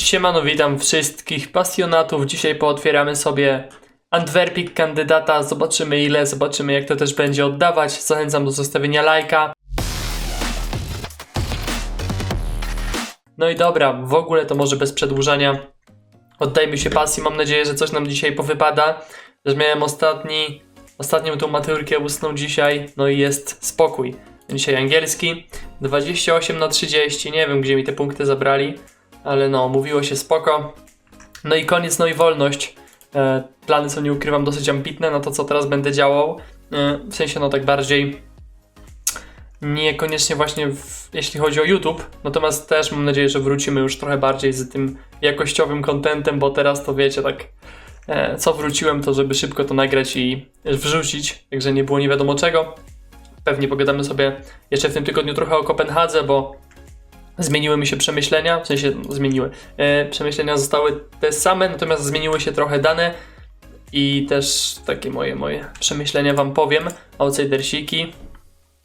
Siemano, witam wszystkich pasjonatów. Dzisiaj pootwieramy sobie Antwerpik kandydata. Zobaczymy ile, zobaczymy jak to też będzie oddawać. Zachęcam do zostawienia lajka. No i dobra, w ogóle to może bez przedłużania. Oddajmy się pasji. Mam nadzieję, że coś nam dzisiaj powypada. Też miałem ostatni, ostatnią tą maturkę ustną dzisiaj. No i jest spokój. Dzisiaj angielski. 28 na 30. Nie wiem, gdzie mi te punkty zabrali ale no, mówiło się spoko. No i koniec, no i wolność. E, plany są, nie ukrywam, dosyć ambitne na to, co teraz będę działał. E, w sensie, no tak bardziej niekoniecznie właśnie w, jeśli chodzi o YouTube, natomiast też mam nadzieję, że wrócimy już trochę bardziej z tym jakościowym contentem, bo teraz to wiecie, tak e, co wróciłem, to żeby szybko to nagrać i wrzucić, także nie było nie wiadomo czego. Pewnie pogadamy sobie jeszcze w tym tygodniu trochę o Kopenhadze, bo zmieniły mi się przemyślenia, w sensie zmieniły. E, przemyślenia zostały te same, natomiast zmieniły się trochę dane i też takie moje, moje przemyślenia wam powiem. Outsidersiki.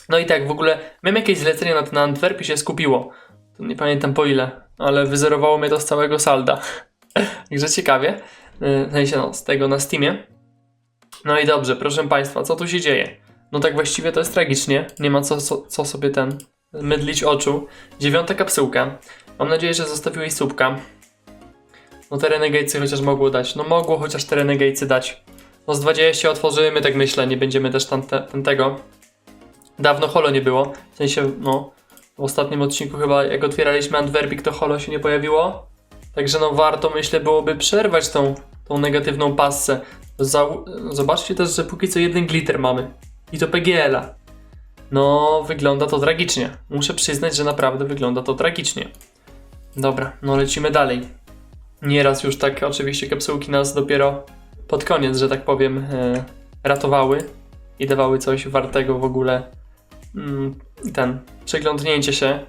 No i tak, w ogóle miałem jakieś zlecenie na ten Antwerp i się skupiło. Nie pamiętam po ile, ale wyzerowało mnie to z całego salda. Także ciekawie. E, W sensie no, z tego na Steamie. No i dobrze, proszę Państwa, co tu się dzieje? No tak właściwie to jest tragicznie. Nie ma co, co, co sobie ten mydlić oczu. Dziewiąta kapsułka. Mam nadzieję, że zostawiłeś słupka. No te Renegatesy chociaż mogło dać. No mogło chociaż te Renegatesy dać. No z 20 otworzymy, tak myślę, nie będziemy też tam, te, tam tego. Dawno holo nie było. W sensie, no, w ostatnim odcinku chyba jak otwieraliśmy Antwerpik, to holo się nie pojawiło. Także no warto, myślę, byłoby przerwać tą, tą negatywną passę. Zau- Zobaczcie też, że póki co jeden glitter mamy. I to PGL-a. No, wygląda to tragicznie. Muszę przyznać, że naprawdę wygląda to tragicznie. Dobra, no lecimy dalej. Nieraz już tak oczywiście kapsułki nas dopiero pod koniec, że tak powiem, e, ratowały i dawały coś wartego w ogóle. Mm, ten, przeglądnięcie się.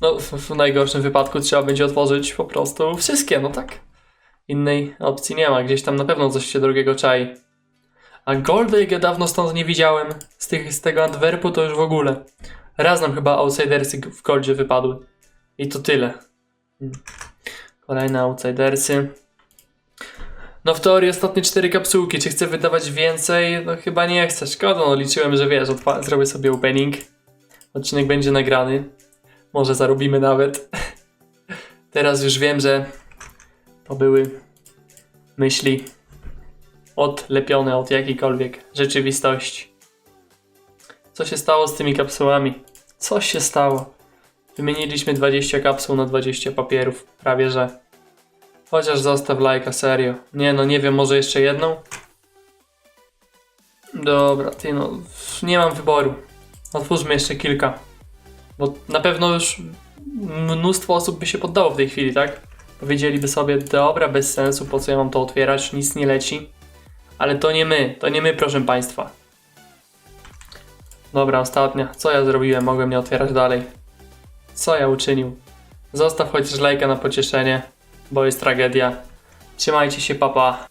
No, w, w najgorszym wypadku trzeba będzie otworzyć po prostu wszystkie, no tak. Innej opcji nie ma, gdzieś tam na pewno coś się drogiego czai. A ja dawno stąd nie widziałem, z, tych, z tego Antwerpu, to już w ogóle. Raz nam chyba Outsidersy w Goldzie wypadły. I to tyle. Kolejne Outsidersy. No w teorii ostatnie cztery kapsułki. Czy chcę wydawać więcej? No chyba nie chcę. Szkoda, no liczyłem, że wiesz, zrobię sobie opening. Odcinek będzie nagrany. Może zarobimy nawet. Teraz już wiem, że to były myśli odlepione od jakiejkolwiek rzeczywistości. Co się stało z tymi kapsułami? Co się stało? Wymieniliśmy 20 kapsuł na 20 papierów, prawie że. Chociaż zostaw lajka, serio. Nie no, nie wiem, może jeszcze jedną? Dobra, ty no, nie mam wyboru. Otwórzmy jeszcze kilka. Bo na pewno już mnóstwo osób by się poddało w tej chwili, tak? Powiedzieliby sobie, dobra, bez sensu, po co ja mam to otwierać, nic nie leci. Ale to nie my, to nie my, proszę Państwa. Dobra, ostatnia. Co ja zrobiłem? Mogłem nie otwierać dalej. Co ja uczynił? Zostaw chociaż lajka na pocieszenie, bo jest tragedia. Trzymajcie się, papa.